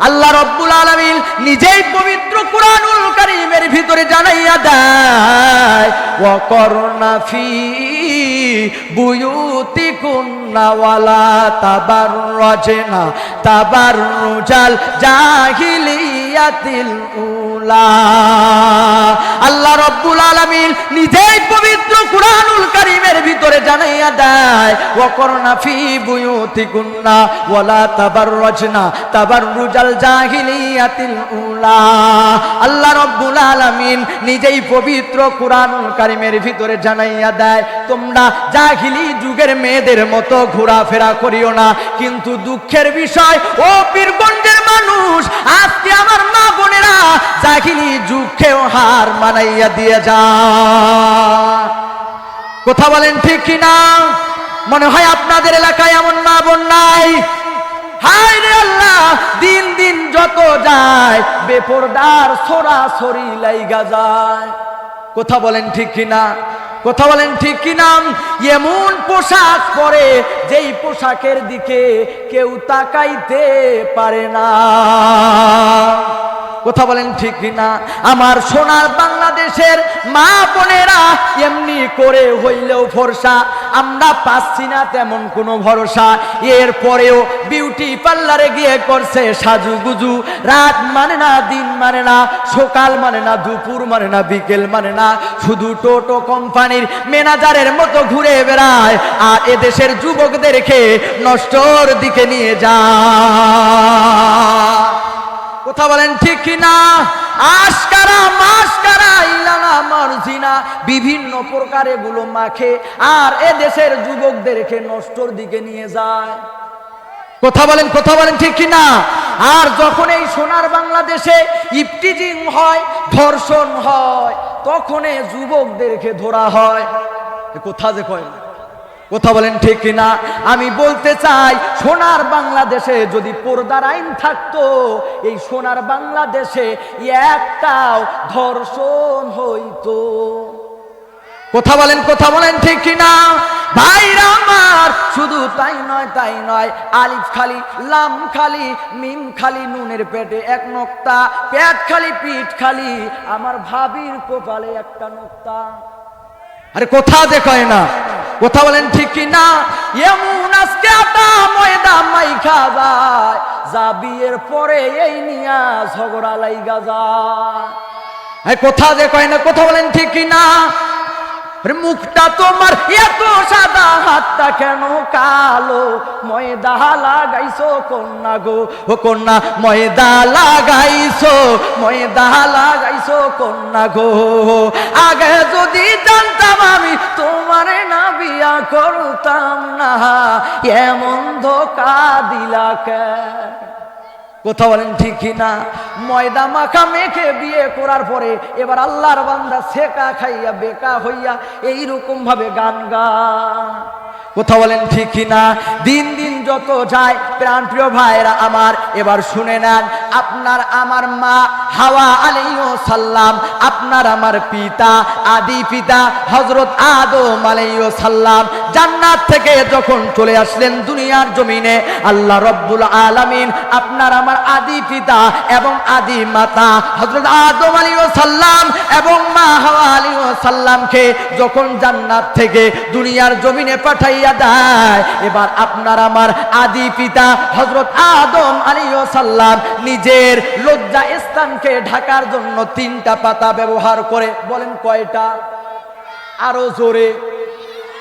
আল্লাহ রব্বুল আলামিন নিজেই পবিত্র কুরআনুল কারীমের ভিতরে জানাইয়া দেয় ওয়া বুয়ুতি ফি বুয়ুতিকুন্না ওয়ালা তাবাররাজনা তাবাররুজাল জাহিলিয়াতিল উলা। আল্লাহ রব্বুল আলামিন নিজেই পবিত্র দেয় নিজেই পবিত্র কুরআনুল কারীমের ভিতরে জানাইয়া দেয়, তোমরা জাহিলি যুগের মেয়েদের মতো ঘোরাফেরা করিও না, কিন্তু দুঃখের বিষয়, ও পীরগঞ্জের মানুষ, আজকে আমার মা বোনেরা জাহিলি যুগকেও হার মানাইয়া দিয়ে যা। কথা বলেন ঠিক কিনা? মনে হয় আপনাদের এলাকায় এমন না বোন নাই। হায় রে আল্লাহ, দিন দিন যত যায়, বেপরদার সরা সরি লাইগা যায়। কথা বলেন ঠিক কিনা? কথা বলেন ঠিক কিনা? এমন পোশাক পরে যেই পোশাকের দিকে কেউ তাকাইতে পারে না। কথা বলেন ঠিক কিনা? আমার সোনার বাংলাদেশের মা বোনেরা এমনি করে হইলেও ভরসা, আমরা পাচ্ছি না তেমন কোনো ভরসা। এর পরেও বিউটি পার্লারে গিয়ে করছে সাজুগুজু। রাত মানে না, দিন মানে না, সকাল মানে না, দুপুর মানে না, বিকেল মানে না। শুধু টোটো কোম্পানির ম্যানেজারের মতো ঘুরে বেড়ায়, আর এদেশের যুবকদেরকে নষ্টর দিকে নিয়ে যায়। কথা বলেন ঠিক কিনা আশকারা মাসকারা ইলানা, মারজিনা, বিভিন্ন প্রকার এগুলো মাখে, আর এদেশের দেশের যুবকদেরকে নষ্টর দিকে নিয়ে যায়। কথা বলেন কথা বলেন ঠিক কিনা? আর যখন এই সোনার বাংলাদেশে ইফটিজিং হয়, ধর্ষণ হয়, তখন যুবকদেরকে ধরা হয়। কোথা যে কয় না? কথা বলেন ঠিক কিনা? আমি বলতে চাই, সোনার বাংলাদেশে যদি পর্দার আইন থাকতো, এই সোনার বাংলাদেশে একটাও ধর্ষণ হইতো। কথা বলেন কথা বলেন ঠিক কিনা? ভাইরা আমার, শুধু তাই নয় তাই নয়, আলিফ খালি, লাম খালি, মিম খালি, নুনের পেটে এক নোক্তা, পেট খালি, পিঠ খালি, আমার ভাবির কপালে একটা নোক্তা। আরে কোথা দেখায় না, কথা বলেন ঠিক কি না? এমন আজকে আটা ময়দা মাইখা যায়, যা বিয়ের পরে এই নিয়া ঝগড়া লাইগা যায়। এই কোথা দেখায় না, কথা বলেন ঠিক কি না? আরে মুখটা তোমার এত সাদা, হাতটা কেন কালো? ময়দা লাগাইছো কন্যা গো। ও কন্যা, ময়দা লাগাইছো ময়দা লাগাইছো কন্যা গো। আগে যদি জানতাম আমি তোমার না বিয়া করতাম না এমন ধোকা দিলা কে? কথা বলেন ঠিকই না ময়দা মাখা মেখে বিয়ে করার পরে এবার আল্লাহর বান্দা সেকা খাইয়া বেকা হইয়া এইরকম ভাবে গান গা। কথা বলেন, ঠিক না দিন দিন যত যায় প্রাণ প্রিয় ভাইরা আমার, এবার শুনে নেন, আপনার আমার মা হাওয়া আলাইহিস সাল্লাম আপনার আমার পিতা, আদি পিতা, হযরত আদম আলাইহিস সাল্লাম জান্নাত থেকে যখন চলে আসলেন দুনিয়ার জমিনে, আল্লাহ রব্বুল আলামিন আপনার আমার আদি পিতা এবং আদি মাতা, হযরত আদম আলাইহিস সাল্লাম এবং মা হাওয়া আলাইহিস সাল্লামকে যখন জান্নাত থেকে দুনিয়ার জমিনে পাঠাইয়া দেয়। এবার আপনার আমার আদি পিতা হজরত আদম আলাইহিস সাল্লাম নিজের লজ্জা স্থানকে ঢাকার জন্য তিনটা পাতা ব্যবহার করে বলেন কয়টা? আরও জোরে।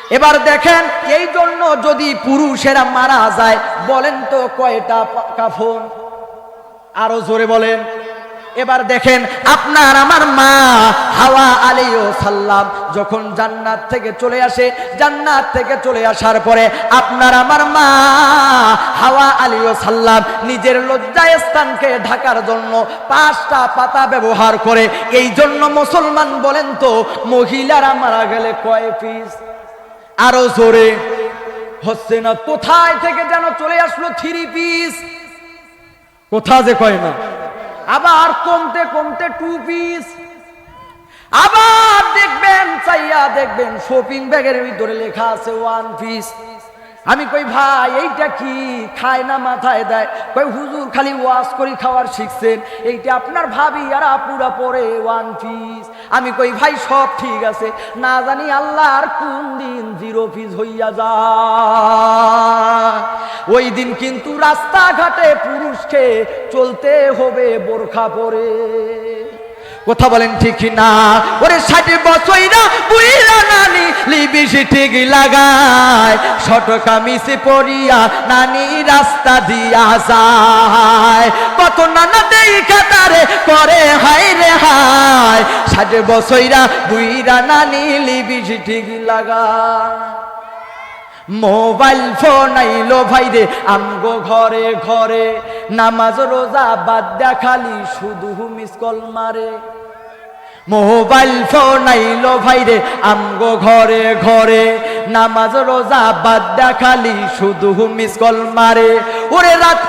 এবার দেখেন, এই জন্য যদি পুরুষেরা মারা যায়, বলেন তো কয়টা কাফন? আরও জোরে বলেন। এবার দেখেন আপনার আমার মা হাওয়া আলাইহিস সাল্লাম যখন জান্নাত থেকে চলে আসে, জান্নাত থেকে চলে আসার পরে আপনার আমার মা হাওয়া আলাইহিস সাল্লাম নিজের লজ্জায় স্থানকে ঢাকার জন্য পাঁচটা পাতা ব্যবহার করে এই জন্য মুসলমান বলেন তো, মহিলারা মারা গেলে কয় পিস? আরও জোরে হচ্ছে না কোথায় থেকে যেন চলে আসলো থ্রি পিস? কোথা যে কয় না? আবার কমতে কমতে টু পিস আবার দেখবেন, চাইয়া দেখবেন শপিং ব্যাগের ভিতরে লেখা আছে ওয়ান পিস আমি কই, ভাই, এইটা কি? খায় না, মাথায় দেয়। কই, হুজুর, খালি ওয়াশ করি, খাওয়ার শিখছেন। এইটা আপনার ভাবি, আর আপুরা পরে ওয়ান পিস আমি কই, ভাই, সব ঠিক আছে। না জানি আল্লাহর কোন দিন জিরো ফিজ হইয়া যা ওই দিন কিন্তু রাস্তাঘাটে পুরুষকে চলতে হবে বোরখা পরে। কথা বলেন ঠিক না? ওরে ষাট বছরা নানি লিবিসি ঠিক লাগায়। শট কামিসে পরিয়া নানি রাস্তা দিয়া যায়। কত নানা দেখা তারে করে হাই রে হায়। ষাট বছরা বুইরা নানি লিবিসি ঠিক লাগায়। মোবাইল ফোন আইলো ভাই রে, আমগো ঘরে ঘরে। নামাজ রোজা বাদ দেখালি শুধু মিস কল মারে। মোবাইল ফোন আইলো ভাই রে, আমগো ঘরে ঘরে। নামাজ রোজা বাদ দেখালি শুধু মিস কল মারে। ওরে রাত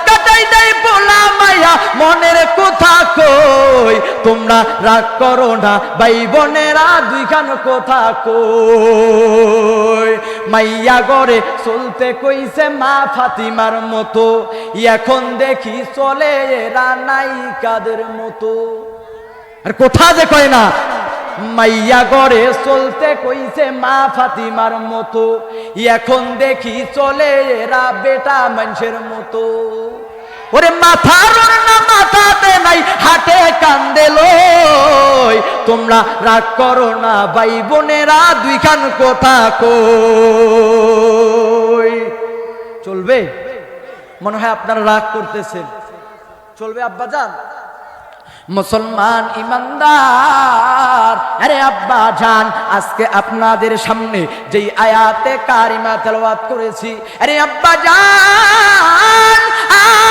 মনের কথা কই? তোমরা রাগ করো না, ভাই বোনেরা দুইখান কথা কই। মাইয়া গড়ে চলতে কইছে মা ফাতিমার মতো। এখন দেখি চলে এরা নায়িকাদের মতো। আর কোথা যে কয় না, মাইয়া গড়ে চলতে কইছে মা ফাতিমার মতো। এখন দেখি চলে এরা বেটা মানুষের মতো। ওরে মাথার না মাথাতে নাই, হাটে কান্দে লই। তোমরা রাগ করো না, ভাই বোনেরা, দুইখান কথা কই। চলবে? মনে হয় আপনারা রাগ করতেছেন। চলবে আব্বা যান মুসলমান ইমানদার। আরে আব্বা জান আজকে আপনাদের সামনে যেই আয়াতে কারিমা তেলাওয়াত করেছি। আরে আব্বা জান আর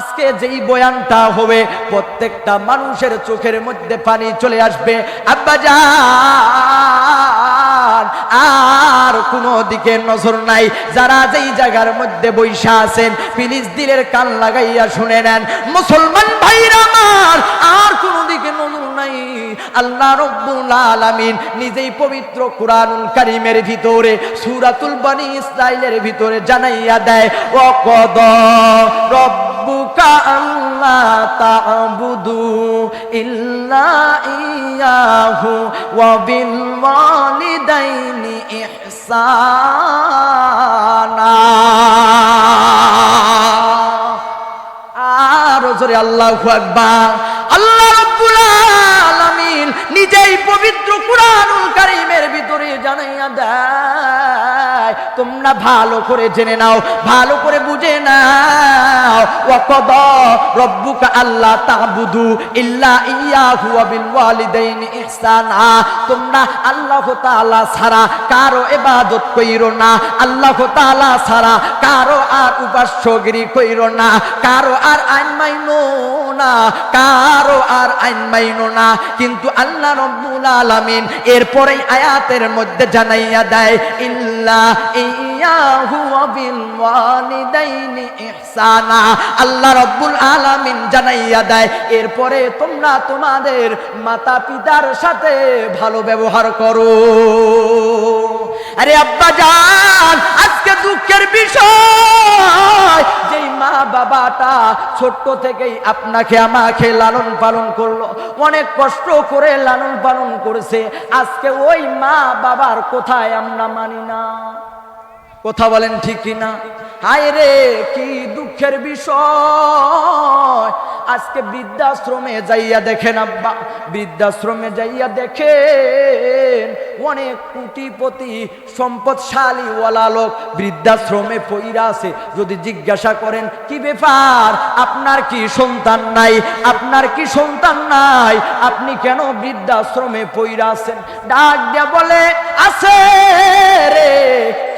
আজকে যেই বয়ানটা হবে, প্রত্যেকটা মানুষের চোখের মধ্যে পানি চলে আসবে। আব্বা জান, আর কোনো দিকে নজর নাই। যারা যেই জায়গার মধ্যে বৈশা আছেন প্লিজ দিলের কান লাগাইয়া শুনে নেন, মুসলমান ভাইরা আমার, আর কোনো দিকে নজর নাই। আল্লাহ রব্বুল আলামিন নিজেই পবিত্র কুরআনুল কারীমের ভিতরে, সূরাতুল বনি ইসরাইলের ভিতরে জানাইয়া দেয় ও কদ রব্বুকা আল্লাহ তা'বুদু ইল্লা ইয়াহু ওয়া বিল ওয়ালিদাইনি ইহসানা। আর জোরে আল্লাহু আকবার। আল্লাহ রাব্বুল আলামিন নিজেই পবিত্র কুরআনুল কারীমের ভিতরে জানাইয়া দেয় তোমরা ভালো করে জেনে নাও, ভালো করে বুঝে নাও। ওয়াকদ রব্বুকা আল্লাহ তা'বুদু ইল্লা ইয়াহু বিল ওয়ালিদাইনি ইহসানা। তোমরা আল্লাহ তাআলা ছাড়া কারও ইবাদত কইরো না, আল্লাহ তাআলা ছাড়া কারও আর উপাস্যগিরি কইরো না, কারও আর আইন মাইনো না, কারও আর আইন মাইনো না। কিন্তু আল্লাহ রব্বুল আলামিন এরপরে আয়াতের মধ্যে জানাইয়া দেয়, ইল্লা ইয়াহু বিল ওয়ালিদাইনি ইহসানা। আল্লাহ রব্বুল আলামিন জানাইয়া দেয়, এরপরে তোমরা তোমাদের মাতা পিতার সাথে ভালো ব্যবহার করো। আরে আব্বা যান আজকে দুঃখের বিষয়। যে মা বাবাটা ছোট্ট থেকেই আপনাকে আমাকে লালন পালন করল, অনেক কষ্ট করে লালন পালন করেছে। আজকে ওই মা বাবার কোথায় আমরা মানি না। কথা বলেন ঠিক না হায় রে, কি দুঃখের বিষয়। আজকে বৃদ্ধাশ্রমে যাইয়া দেখেন আব্বা, বৃদ্ধাশ্রমে যাইয়া দেখেন অনেক কোটিপতি সম্পদশালী ওয়ালা লোক বৃদ্ধাশ্রমে পইরা আছে। যদি জিজ্ঞাসা করেন, কি ব্যাপার? আপনার কি সন্তান নাই? আপনার কি সন্তান নাই? আপনি কেন বৃদ্ধাশ্রমে পইরা আছেন? ডাক দিয়া বলে, আছে রে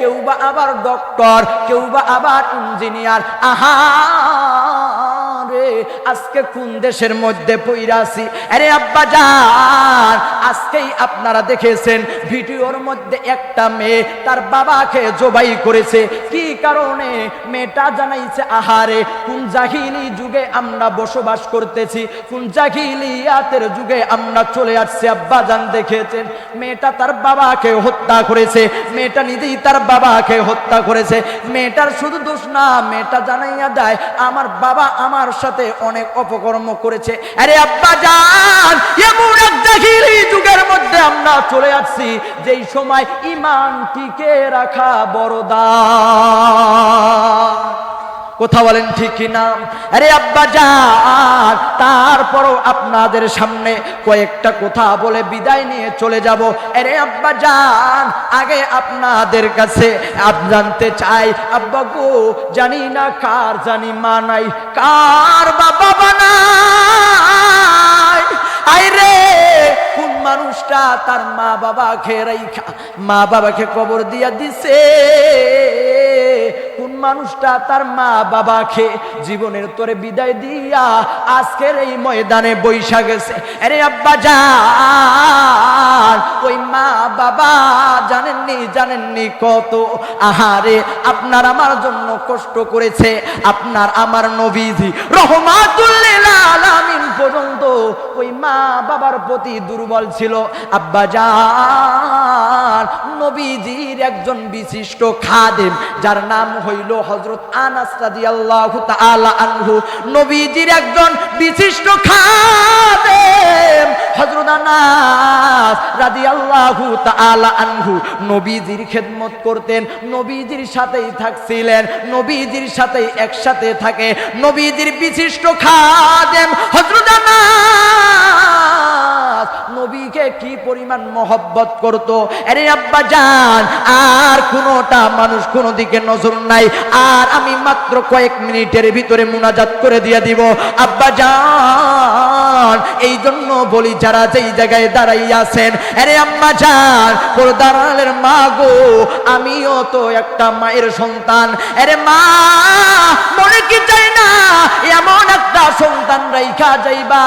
কেউ বা আবার ডক্টর কেউ বা আবার ইঞ্জিনিয়ার আহা! আজকে কোন দেশের মধ্যে পইরাছি আরে আব্বা যান আজকেই আপনারা দেখেছেন ভিডিওর মধ্যে একটা মেয়ে তার বাবাকে জবাই করেছে। কি কারণে? মেয়েটা জানাইছে, আহারে, কোন জাহিলি যুগে আমরা বসবাস করতেছি, কোন জাহিলিয়াতের যুগে আমরা চলে আসছি, আব্বা জান দেখেছেন? মেয়েটা তার বাবাকে হত্যা করেছে, মেয়েটা নিজেই তার বাবাকে হত্যা করেছে। মেয়েটার শুধু দোষ না, মেয়েটা জানাইয়া দেয়, আমার বাবা আমার সাথে অনেক অপকর্ম করেছে। আরে আব্বা জান, এমন জাহিলি যুগের মধ্যে আমরা চলে আসছি, যেই সময় ইমান টিকে রাখা বড়দা কথা বলেন ঠিক কিনা? আরে আব্বা যান তারপরও আপনাদের সামনে কয়েকটা কথা বলে বিদায় নিয়ে চলে যাব। আরে আব্বা যান আগে আপনাদের কাছে আপ জানতে চাই, আব্বা গো, জানি না কার জানি মা নাই, কার বাবা বানাই আই রে, কোন মানুষটা তার মা বাবাকে রাইখা মা বাবাকে কবর দিয়া দিছে? মানুষটা তার মা বাবাকে জীবনের তোরে বিদায় দিয়া আজকের এই ময়দানে বৈশা গেছে। আরে আব্বা যান ওই মা বাবা জানেননি জানেননি কত আহারে, আপনার আমার জন্য কষ্ট করেছে, আপনার আমার নবীজি। রহমাতুল্লিল আলামিন পর্যন্ত ওই মা বাবার প্রতি দুর্বল ছিল। আব্বা যান নবীজির একজন বিশিষ্ট খাদেম, যার নাম হইল হজরত আনাস রাদিয়াল্লাহু তাআলা আনহু। নবীজির একজন বিশিষ্ট খাদেম হজরত আনাস রাদিয়াল্লাহু তাআলা আনহু। নবীজির খেদমত করতেন, নবীজির সাথেই থাকছিলেন, নবীজির সাথেই একসাথে থাকে। নবীজির বিশিষ্ট খাদেম হজরত আনাস নবীকে কি পরিমাণ মহব্বত করত? আরে আব্বা জান, আর কোনোটা মানুষ কোনো দিকে নজর নাই। আর আমি মাত্র কয়েক মিনিটের ভিতরে মুনাজাত করে দিয়ে দিব। আব্বা জান, এই জন্য বলি যারা যেই জায়গায় দাঁড়াই আছেন, আরে আম্মা জান দাঁড়ালের মা গো, আমিও তো একটা মায়ের সন্তান। আরে মা মনে কি চাই না? এমন একটা সন্তান রাইখা যাইবা,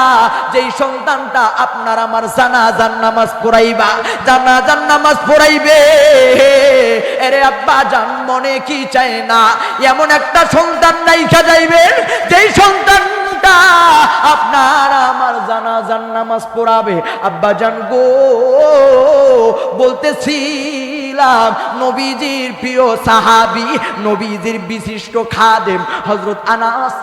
যেই সন্তানটা আপনার আমার জানাজান নামাজ পড়াইবা, জানাজার নামাজ পড়াইবে। এরে আব্বা, জান মনে কি চায় না? এমন একটা সন্তান নাইখা যাইবেন যেই সন্তানটা আপনার আমার জানাজার নামাজ পড়াবে। আব্বা, জান গো বলতেছিলাম নবীজির প্রিয় সাহাবি, নবীজির বিশিষ্ট খাদেম হজরত আনাস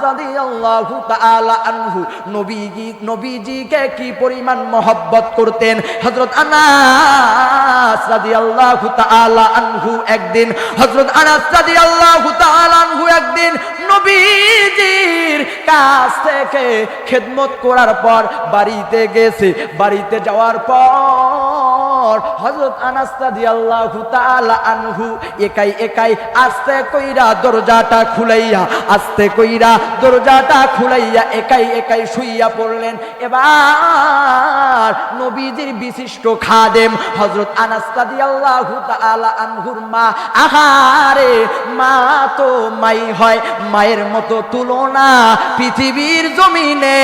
আনহু। নবীজি, নবীজিকে কি পরিমাণ মহব্বত করতেন? হজরত আনাস রাদিয়াল্লাহু তাআলা আনহু একদিন হজরত আনাস রাদিয়াল্লাহু তাআলা আনহু একদিন নবীজির কাছ থেকে খেদমত করার পর বাড়িতে গেছে। বাড়িতে যাওয়ার পর হজরত আনাস্তা দিয়াল্লাহু তাআলা আনহু একাই একাই আস্তে কইরা দরজাটা খুলাইয়া, আস্তে কইরা দরজাটা খুলাইয়া একাই একাই শুইয়া পড়লেন। এবার নবীজির বিশিষ্ট খাদেম হজরত আনাস্তা দিয়াল্লাহু তাআলা আনহুর মা, আহারে মা তো মাই হয়, মায়ের মতো তুলনা পৃথিবীর জমিনে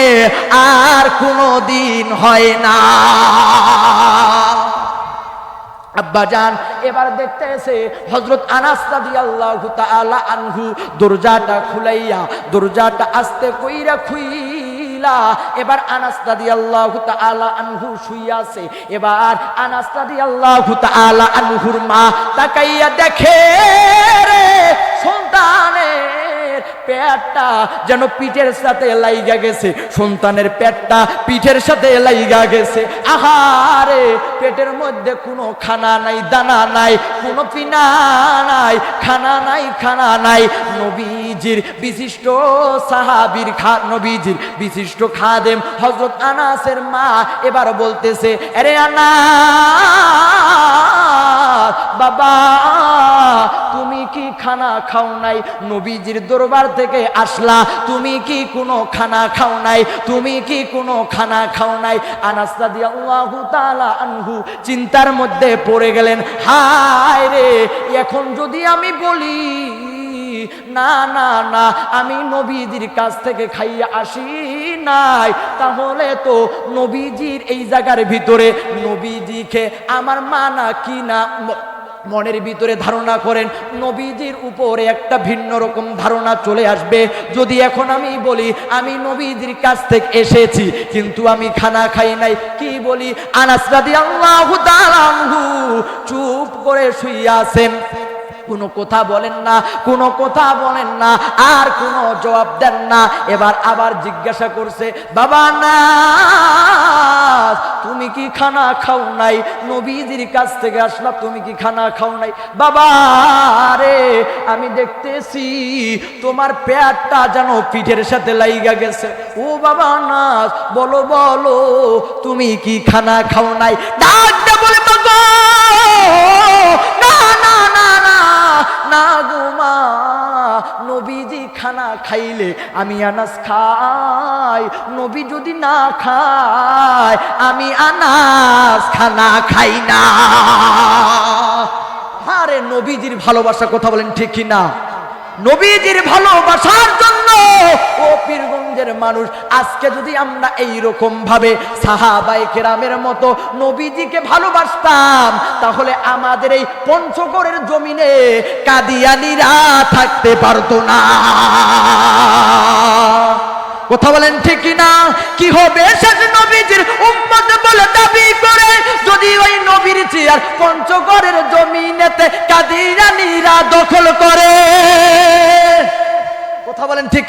আর কোনো দিন হয় না। আব্বাজান এবার দেখতেছে হজরত আনহু দরজাটা খুলাইয়া, দরজাটা আস্তে কইরা এবার আনাস্তা দিয়াল্লাহু তাআলা আনহু শুইয়া এবার আনহুর মা তাকাইয়া দেখে রে সন্তানের পেটটা যেন পিঠের সাথে লাইগা গেছে। সন্তানের পেটটা পিঠের সাথে লাইগা গেছে। আহারে, পেটের মধ্যে কোনো খানা নাই, দানা নাই, কোনো পিনা নাই, খানা নাই খানা নাই। নবীজির বিশিষ্ট সাহাবীর খা, নবীজির বিশিষ্ট খাদেম হজরত আনাসের মা এবার বলতেছে, আরে আনা বাবা, তুমি কি খানা খাও নাই? নবীজির দরবার থেকে আসলা, তুমি কি কোনো খানা খাও নাই? তুমি কি কোনো খানা খাও নাই? আনাস্তা দিয়া তাআলা আনহু চিন্তার মধ্যে পড়ে গেলেন, হায় রে, এখন যদি আমি বলি না না না, আমি নবীজির কাছ থেকে খাইয়া আসি নাই। তাহলে তো নবীজির এই জায়গার ভিতরে নবীজিকে আমার মানা কি না মনের ভিতরে ধারণা করেন, নবীজির উপরে একটা ভিন্ন রকম ধারণা চলে আসবে। যদি এখন আমি বলি, আমি নবীজির কাছ থেকে এসেছি, কিন্তু আমি খানা খাই নাই, কি বলি? আনাস তাআলা চুপ করে শুয়ে আছেন। কোনো কথা বলেন না, কোনো কথা বলেন না, আর কোনো জবাব দেন না। এবার আবার জিজ্ঞাসা করছে, বাবা না তুমি কি খানা খাও নাই? নবীজির কাছ থেকে আসলাম, তুমি কি খানা খাও নাই? বাবা রে, আমি দেখতেছি তোমার পেটটা যেন পিঠের সাথে লাইগা গেছে। ও বাবা না বলো বলো, তুমি কি খানা খাও নাই? ডাকটা বলে বাবা না গুমা নবীজি খানা খাইলে আমি আনাস খাই, নবী যদি না খায়, আমি আনাস খানা খাই না। আরে নবীজির ভালোবাসা কথা বলেন ঠিক কিনা? নবীজির ভালোবাসার জন্য ও পীরগঞ্জের মানুষ, আজকে যদি আমরা এই রকম ভাবে সাহাবাই কেরামের মতো নবীজিকে ভালোবাসতাম, তাহলে আমাদের এই পঞ্চগড়ের জমিনে কাদিয়ানিরা থাকতে পারতো না। কথা বলেন ঠিক না কি হবে? শেষ নবীজির উম্মত বলে দাবি করে, যদি ওই নবীর চেয়ার পঞ্চগড়ের জমিনেতে কাদিরানিরা দখল করে কথা বলেন ঠিক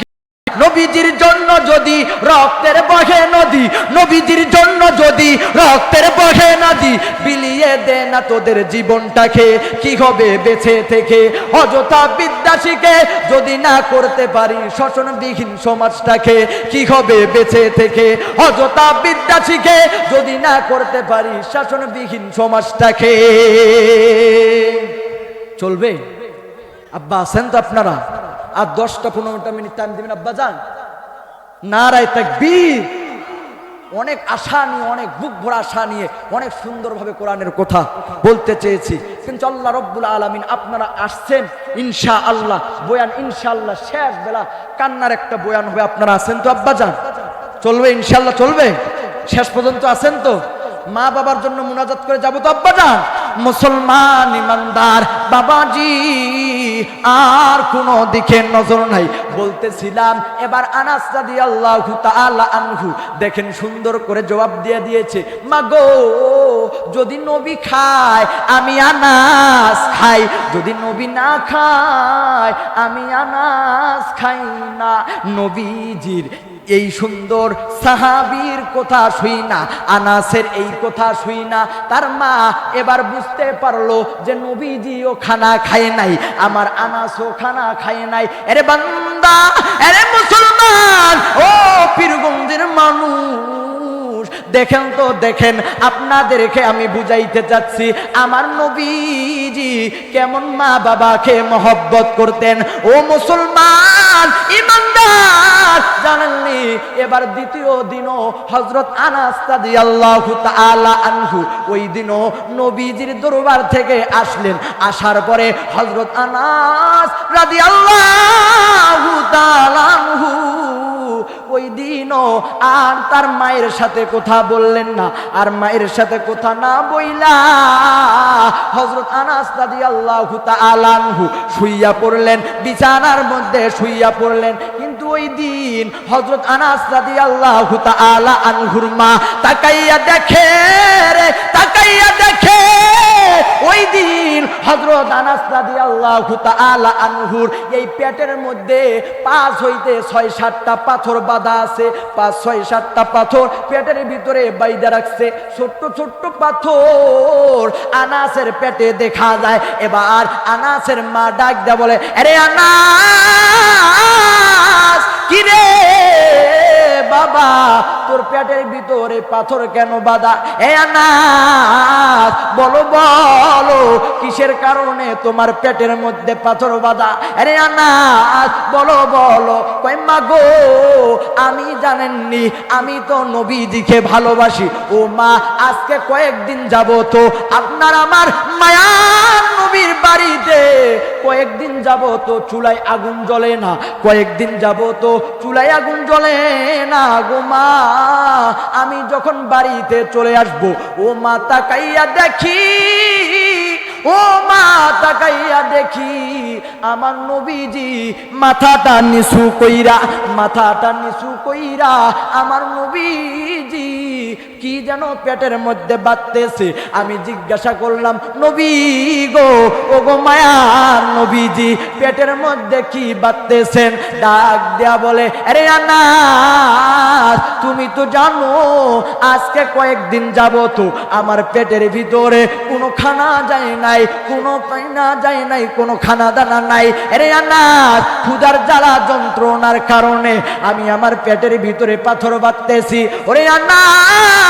নবীজির জন্য যদি রক্তের বহে নদী, নবীজির জন্য যদি রক্তের বহে নদী, বিলিয়ে দে না তোদের জীবনটাকে, কি হবে বেঁচে থেকে? অযথা বিদ্যা শিখে যদি না করতে পারি, শোষণবিহীন সমাজটাকে, কি হবে বেঁচে থেকে? অযথা বিদ্যা শিখে যদি না করতে পারি, শাসনবিহীন সমাজটাকে। চলবে? আব্বা, আছেন তো আপনারা? আর দশটা পনেরোটা মিনিট টাইম দিবেন, আব্বা যান। নারায় তাকবীর। অনেক আশা নিয়ে, অনেক বুক ভরা আশা নিয়ে, অনেক সুন্দরভাবে কোরআনের কথা বলতে চেয়েছি। কিন্তু আল্লাহ রব্বুল আলমিন আপনারা আসছেন ইনশা আল্লাহ বয়ান ইনশা আল্লাহ শেষ বেলা, কান্নার একটা বয়ান হবে, আপনারা আছেন তো, আব্বা যান? চলবে ইনশাল্লাহ চলবে। শেষ পর্যন্ত আছেন তো? মা বাবার জন্য মোনাজাত করে যাব তো, আব্বা যান? মুসলমান ইমানদার, বাবাজি, আর কোনো দিকে নজর নাই। বলতেছিলাম, এবার আনাস রাদিয়াল্লাহু তাআলা আনহু দেখেন সুন্দর করে জবাব দিয়ে দিয়েছে মা গো যদি নবী খায়, আমি আনাস খাই। যদি নবী না খায়, আমি আনাস খাই না। নবীজির এই সুন্দর সাহাবীর কথা শুই না, আনাসের এই কথা শুই না। তার মা এবার বুঝতে পারল যে নবীজিও খানা খায় নাই, আমার আনাসও খানা খায় নাই। এরে বান্দা, এরে মুসলমান, ও পীরগঞ্জের মানুষ, দেখেন তো, দেখেন, আপনাদেরকে আমি বুঝাইতে চাচ্ছি, আমার নবীজি কেমন মা বাবাকে মহব্বত করতেন? ও মুসলমান ইমানদার জানেননি? এবার দ্বিতীয় দিনও হজরত আনাস রাদিয়াল্লাহু তাআলা আনহু ওই দিনও নবীজির দরবার থেকে আসলেন। আসার পরে হজরত আনাস রাদিয়াল্লাহু তাআলা ওই দিনও আর তার মায়ের সাথে কথা বললেন না। আর মায়ের সাথে কথা না বইলা হজরত আনাস রাদিয়াল্লাহু তাআলা আনহু শুইয়া পড়লেন, বিছানার মধ্যে শুইয়া পড়লেন। কিন্তু ওই দিন হজরত আনাস রাদিয়াল্লাহু তাআলা আনহুর মা তাকাইয়া দেখে রে, তাকাইয়া দেখে হজরত আনাস রাদিয়াল্লাহু তাআলা আনহুর এই পেটের মধ্যে পাঁচ হইতে ছয় সাতটা পাথর বাঁধা আছে। পাঁচ, ছয়, সাতটা পাথর পেটের ভিতরে বাইদা রাখছে। ছোট্ট ছোট্ট পাথর আনাসের পেটে দেখা যায়। এবার আনাসের মা ডাক দেয়া বলে, আরে আনাস, কি রে? বাবা, তোর পেটের ভিতরে পাথর কেন বাঁধা? এ আনাস, বলো বলো, কিসের কারণে তোমার পেটের মধ্যে পাথর বাঁধা? আরে আনাস, বলো বলো কই মা গো, আমি জানেননি, আমি তো নবীজিকে ভালোবাসি। ও মা, আজকে কয়েকদিন যাব তো আপনার আমার কয়েকদিন যাব তো চুলায় আগুন জ্বলে না, কয়েকদিন যাব তো চুলায় আগুন জ্বলে না গো মা। আমি যখন বাড়িতে চলে আসব, ও মা তাকাইয়া দেখি, ও মা তাকাইয়া দেখি, আমার নবীজি মাথাটা নিচু কইরা, মাথাটা নিচু কইরা আমার নবীজি কি যেন পেটের মধ্যে বাঁধতেছে? আমি জিজ্ঞাসা করলাম, নবী গো ও গো মায়ার নবীজি, পেটের মধ্যে কি বাঁধতেছেন? ডাক দেয়া বলে, আরে আনাস তুমি তো জানো, আজকে কয়েকদিন যাব তো আমার পেটের ভিতরে কোনো খানা যায় নাই, কোনো পাইনা যায় নাই, কোনো খানা দানা নাই। আরে আনাস ক্ষুধার জ্বালা যন্ত্রণার কারণে আমি আমার পেটের ভিতরে পাথর বাঁধতেছি। ওরে আনাস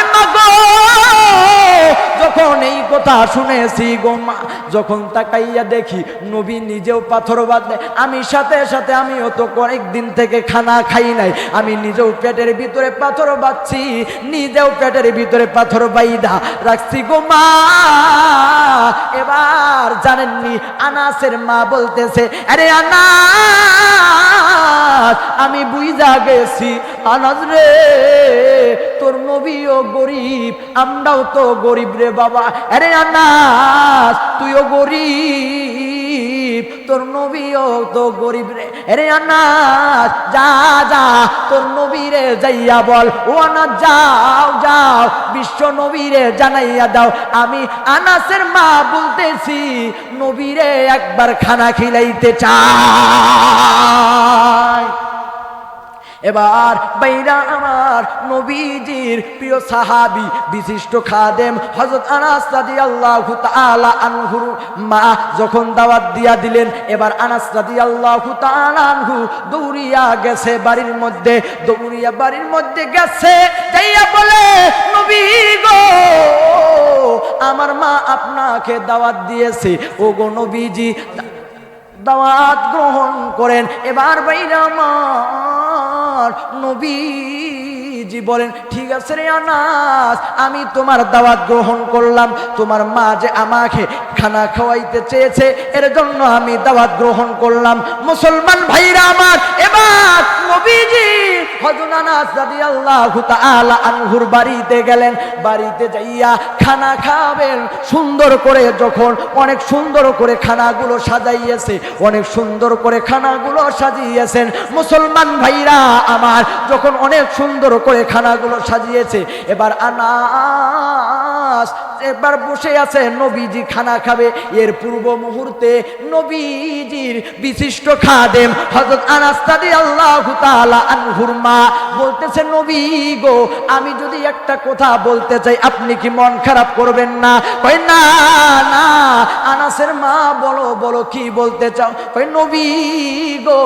যখন এই কথা শুনেছি গো মা, যখন তাকাইয়া দেখি নবী নিজেও পাথর বাঁধে, আমি সাথে সাথে আমিও তো কয়েকদিন থেকে খানা খাই নাই, আমি নিজেও পেটের ভিতরে পাথর বাঁধছি, নিজেও পেটের ভিতরে পাথর বাইদা রাখছি গো মা। এবার জানেননি আনাসের মা বলতেছে, আরে আনাস, আমি বুঝা গেছি আনাজ রে, তোর নবীও গরিব, আমরাও তো গরিব রে বাবা। আরে আনাস, তুইও গরিব, তোর নবীও তো গরিব রে। আরে আনাস, যা যা, তোর নবীরে যাইয়া বল। ও আনাস, যাও যাও, বিশ্ব নবীরে জানাইয়া দাও। আমি আনাসের মা বলতেছি নবীরে একবার খানা খিলাইতে চাই। এবার বাইরা আমার নবীজির প্রিয় সাহাবি বিশিষ্ট খাদেম হযরত আনাস আল্লাহ তাআলা আনহুর মা যখন দাওয়াত দিয়া দিলেন, এবার আনাস রাদিয়াল্লাহু তাআলা আনহু দৌড়িয়া গেছে বাড়ির মধ্যে, দৌড়িয়া বাড়ির মধ্যে গেছে, যাইয়া বলে, নবী গো, আমার মা আপনাকে দাওয়াত দিয়েছে। ও গো নবীজি দাওয়াত গ্রহণ করেন। এবার বাইরা আমার নবীজি বলেন, ঠিক আছে রে আনাস, আমি তোমার দাওয়াত গ্রহণ করলাম। তোমার মা যে আমাকে খানা খাওয়াইতে চেয়েছে এর জন্য আমি দাওয়াত গ্রহণ করলাম। মুসলমান ভাইরা আমার, এবার নবীজি আনহুর বাড়িতে গেলেন। বাড়িতে যাইয়া খানা খাবেন, সুন্দর করে যখন অনেক সুন্দর করে খানাগুলো সাজাইয়েছে, অনেক সুন্দর করে খানাগুলো সাজিয়েছেন। মুসলমান ভাইরা আমার, যখন অনেক সুন্দর করে খানাগুলো সাজিয়েছে, এবার আনাস এবার বসে আছে নবীজি খানা খাবে। এর পূর্ব মুহূর্তে নবীজির বিশিষ্ট খাদেম হজরত আনাস্তাদি রাদিয়াল্লাহু বলতেছে, নবী গো, আমি যদি একটা কথা বলতে চাই, আপনি কি মন খারাপ করবেন না? কই না না। আনাসের মা বলো বলো, কি বলতে চাও? কই নবী গো,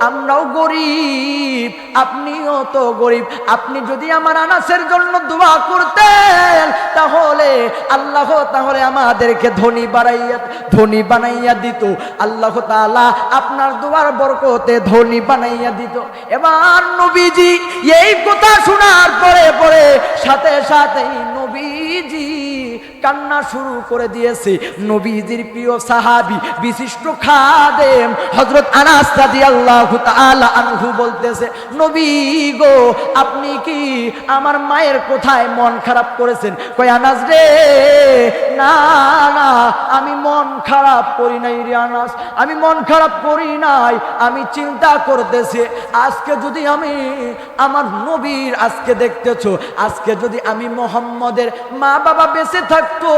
আমরাও গরিব, আপনিও তো গরিব। আপনি যদি আমার আনাসের জন্য দোয়া করতেন, তাহলে আল্লাহ তাহলে আমাদেরকে ধনী বাড়াইয়া ধনী বানাইয়া দিত। আল্লাহ তাআলা আপনার দোয়ার বরকতে ধনী বানাইয়া দিত। এবার নবীজি এই কথা শোনার পরে পরে সাথে সাথেই নবীজি কান্না শুরু করে দিয়েছে। নবীজির প্রিয় সাহাবি বিশিষ্ট খাদেম হযরত আনাস রাদিয়াল্লাহু তাআলা আনহু বলতেছে, নবী গো, আপনি কি আমার মায়ের কোথায় মন খারাপ করেছেন? কই আনাস রে, না না, আমি মন খারাপ করি নাই রে আনাস, আমি মন খারাপ করি নাই, আমি চিন্তা করতেছি, আজকে যদি আমি আমার নবীর আজকে দেখতেছো, আজকে যদি আমি মোহাম্মদের মা বাবা বেঁচে থাকতো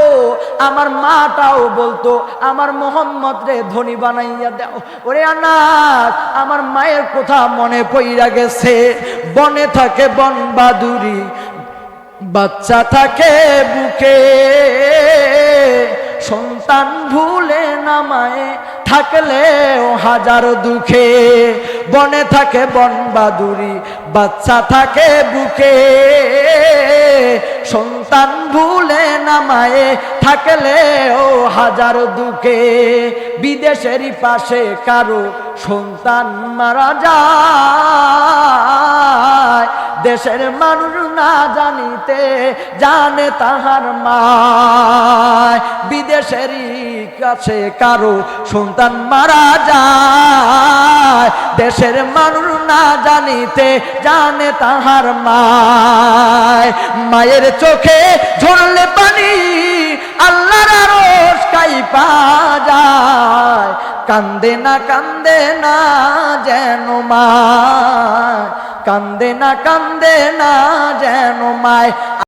আমার মাটাও বলতো, আমার মোহাম্মদ রে ধনী বানাইয়া দাও। ওরে আনাস, আমার মায়ের কথা মনে পইরা গেছে। বনে থাকে বন বাদুরি, বাচ্চা থাকে বুকে। সন্তান ভুলে নামায় থাকলেও হাজার দুঃখে। বনে থাকে বন বাদুরি, বাচ্চা থাকে বুকে। সন্তান ভুলে নামায়ে থাকলেও হাজার দুঃখে। বিদেশেরই পাশে কারও সন্তান মারা যায়। দেশের মানুষ না জানিতে জানে তাহার মায়। বিদেশেরই কাছে কারও সন্তান মারা যায়। দেশের মানুষ না জানিতে জানে তাহার মায়। মায়ের চোখে ঝরলে পানি আল্লাহর আরও বাজায় কান্দে না কান্দে না যেন মা কান্দে না কান্দে না যেন মায়।